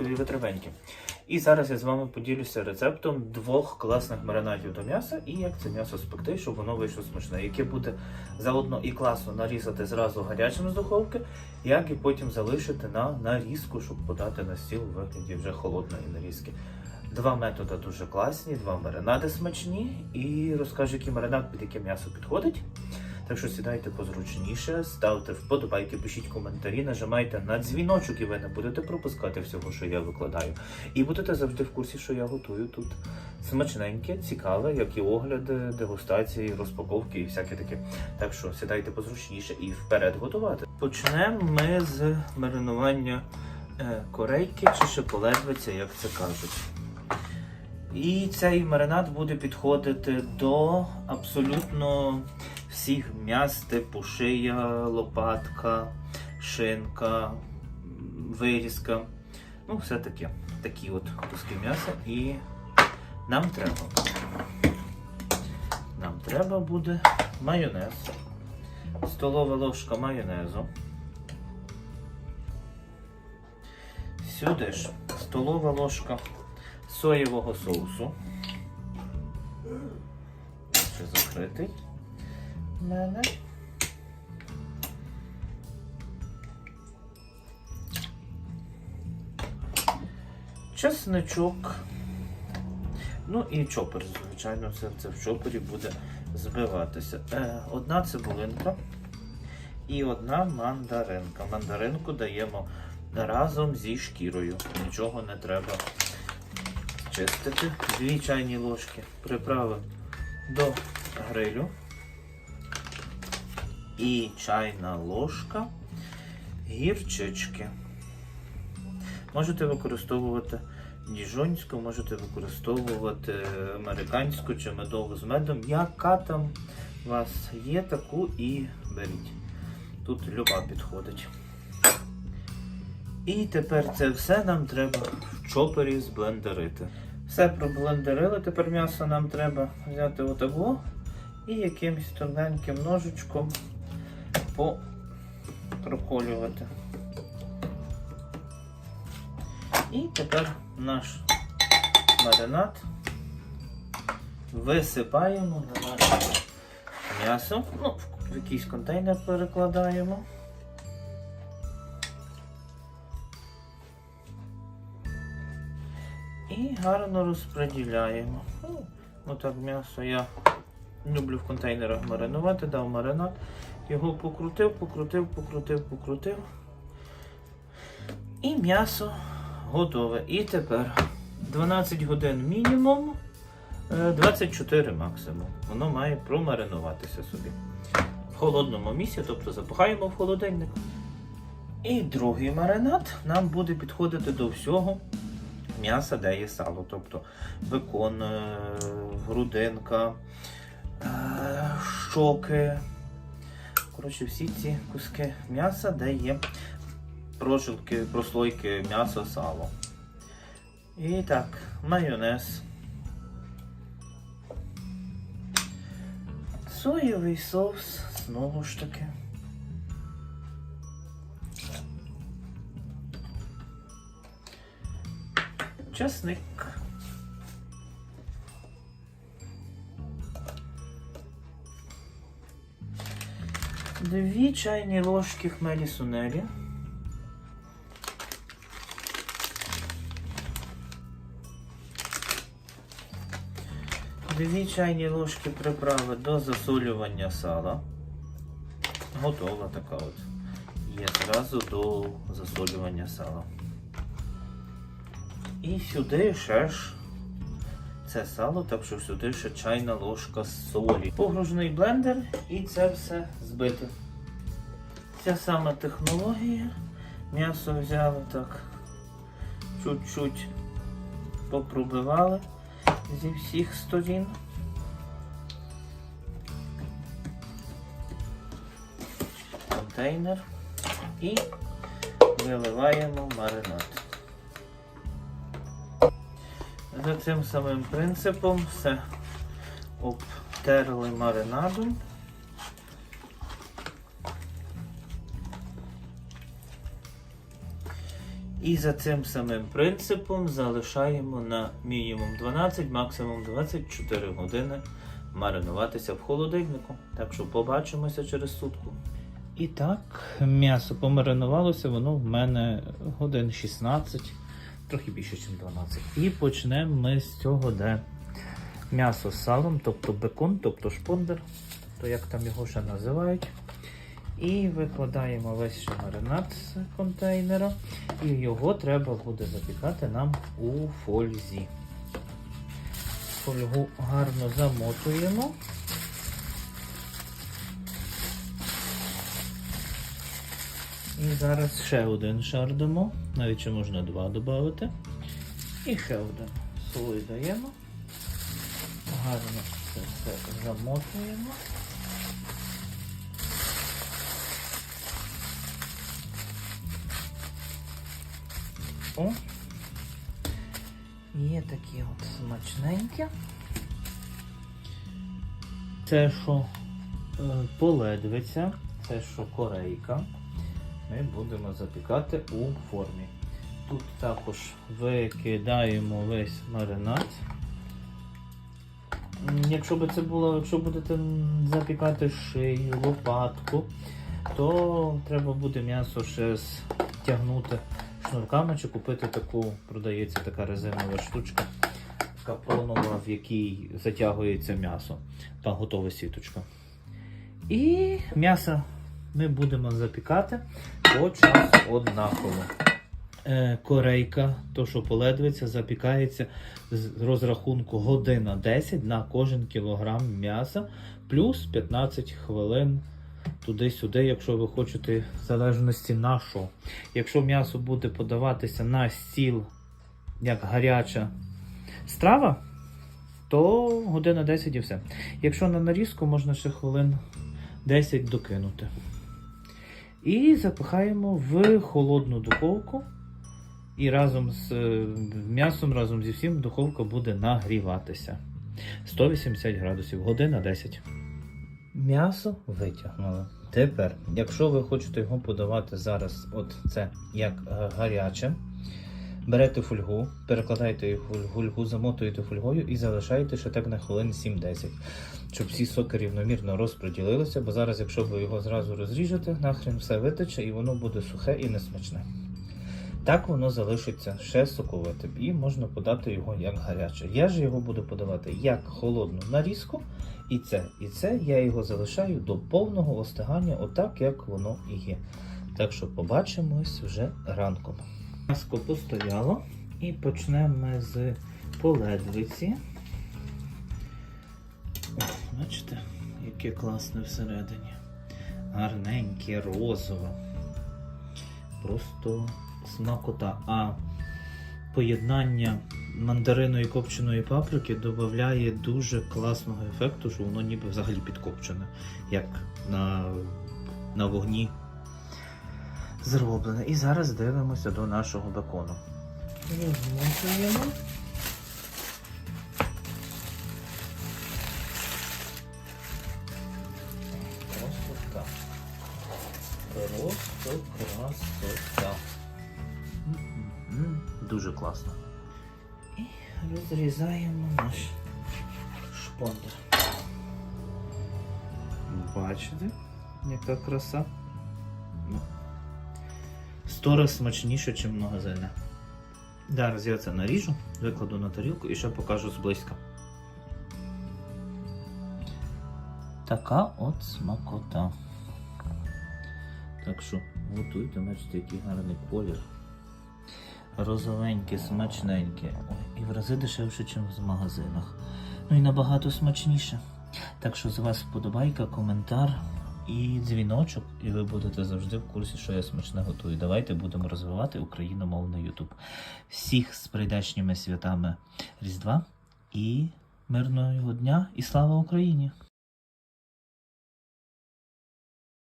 каналі Володькові І зараз я з вами поділюся рецептом двох класних маринадів до м'яса і як це м'ясо спекти, щоб воно вийшло смачне, яке буде заодно і класно нарізати зразу гарячим з духовки, як і потім залишити на нарізку, щоб подати на стіл у вигляді вже холодної нарізки. Два методи дуже класні, два маринади смачні, і розкажу, який маринад під яке м'ясо підходить. Так що сідайте позручніше, ставте вподобайки, пишіть коментарі, нажимайте на дзвіночок, і ви не будете пропускати всього, що я викладаю. І будете завжди в курсі, що я готую тут смачненьке, цікаве, як і огляди, дегустації, розпаковки і всяке таке. Так що сідайте позручніше і вперед готувати. Почнемо ми з маринування е, корейки чи шиполедвиця, як це кажуть. І цей маринад буде підходити до абсолютно всіх м'яс, типу шия, лопатка, шинка, вирізка. Ну, все таке. Такі от куски м'яса. І нам треба. Нам треба буде майонез. Столова ложка майонезу. Сюди ж столова ложка соєвого соусу. Ще закритий. Мене. Чесничок. Ну і чопер, звичайно, все це в чопері буде збиватися. Е, одна цибулинка і одна мандаринка. Мандаринку даємо разом зі шкірою. Нічого не треба чистити. Дві чайні ложки приправи до грилю. І чайна ложка гірчички. Можете використовувати діжонську, можете використовувати американську чи медову з медом. Яка там у вас є, таку і беріть. Тут люба підходить. І тепер це все нам треба в чопері зблендерити. Все проблендерили, тепер м'ясо нам треба взяти отаку і якимось тоненьким ножичком проколювати. І тепер наш маринад висипаємо на наше м'ясо. Ну, в якийсь контейнер перекладаємо. І гарно розподіляємо. Ну, Отак м'ясо я люблю в контейнерах маринувати, дав маринад. Його покрутив, покрутив, покрутив, покрутив. І м'ясо готове. І тепер 12 годин мінімум, е, 24 максимум. Воно має промаринуватися собі. В холодному місці, тобто запихаємо в холодильник. І другий маринад нам буде підходити до всього м'яса, де є сало. Тобто бекон, е, грудинка, е, щоки. Коротше, всі ці куски м'яса, де є прожилки, прослойки м'яса, сало. І так, майонез. Соєвий соус, знову ж таки. Часник. Дві чайні ложки хмелі сунелі. Дві чайні ложки приправи до засолювання сала. Готова така от. Є зразу до засолювання сала. І сюди ще ж це сало, так що сюди ще чайна ложка солі. Погружний блендер і це все збити. Ця сама технологія. М'ясо взяли так, чуть-чуть попробивали зі всіх сторін. Контейнер і виливаємо маринад. За цим самим принципом все обтерли маринадом. І за цим самим принципом залишаємо на мінімум 12, максимум 24 години маринуватися в холодильнику. Так що побачимося через сутку. І так, м'ясо помаринувалося, воно в мене годин 16, трохи більше, ніж 12. І почнемо ми з цього, де м'ясо з салом, тобто бекон, тобто шпондер, то як там його ще називають. І викладаємо весь ще маринад з контейнера. І його треба буде запікати нам у фользі. Фольгу гарно замотуємо. І зараз ще один шар дамо, навіть ще можна два додати. І ще один слой даємо. Гарно це все замотуємо. О. Є такі от смачненькі. Це що е, поледвиця, це що корейка. Ми будемо запікати у формі. Тут також викидаємо весь маринад. Якщо би це було, якщо будете запікати шию, лопатку, то треба буде м'ясо ще стягнути шнурками чи купити таку, продається така резинова штучка, капонова, в якій затягується м'ясо. Та готова сіточка. І м'ясо ми будемо запікати по часу однаково. Е, корейка, то що поледвиця, запікається з розрахунку година 10 на кожен кілограм м'яса, плюс 15 хвилин туди-сюди, якщо ви хочете, в залежності на що. Якщо м'ясо буде подаватися на стіл як гаряча страва, то година 10 і все. Якщо на нарізку, можна ще хвилин 10 докинути. І запихаємо в холодну духовку. І разом з е, м'ясом, разом зі всім, духовка буде нагріватися. 180 градусів, година 10. М'ясо витягнули. Тепер, якщо ви хочете його подавати зараз, от це як е, гаряче, берете фольгу, перекладаєте її фольгу, замотуєте фольгою і залишаєте ще так на хвилин 7-10, щоб всі соки рівномірно розподілилися, бо зараз, якщо ви його зразу розріжете, нахрен все витече і воно буде сухе і несмачне. Так воно залишиться ще соковитим і можна подати його як гаряче. Я ж його буду подавати як холодну нарізку, і це, і це я його залишаю до повного остигання, отак як воно і є. Так що побачимось вже ранком. М'яско постояло і почнемо ми з поледвиці. О, бачите, яке класне всередині. Гарненьке, розове. Просто смакота. А поєднання мандарину і копченої паприки додає дуже класного ефекту, що воно ніби взагалі підкопчене, як на, на вогні зроблене. І зараз дивимося до нашого бекону. Розмотуємо. Просто так. Просто красота. Дуже класно. І розрізаємо наш шпондер. Бачите, яка краса? Ну. Сто раз смачніше, ніж в магазині. Зараз я це наріжу, викладу на тарілку і ще покажу зблизька. Така от смакота. Так що готуйте, бачите, який гарний колір. Розовеньке, смачненьке. І в рази дешевше, ніж в магазинах. Ну і набагато смачніше. Так що з вас вподобайка, коментар і дзвіночок, і ви будете завжди в курсі, що я смачне готую. Давайте будемо розвивати україномовний Ютуб. Всіх з прийдешніми святами Різдва і мирного дня і слава Україні!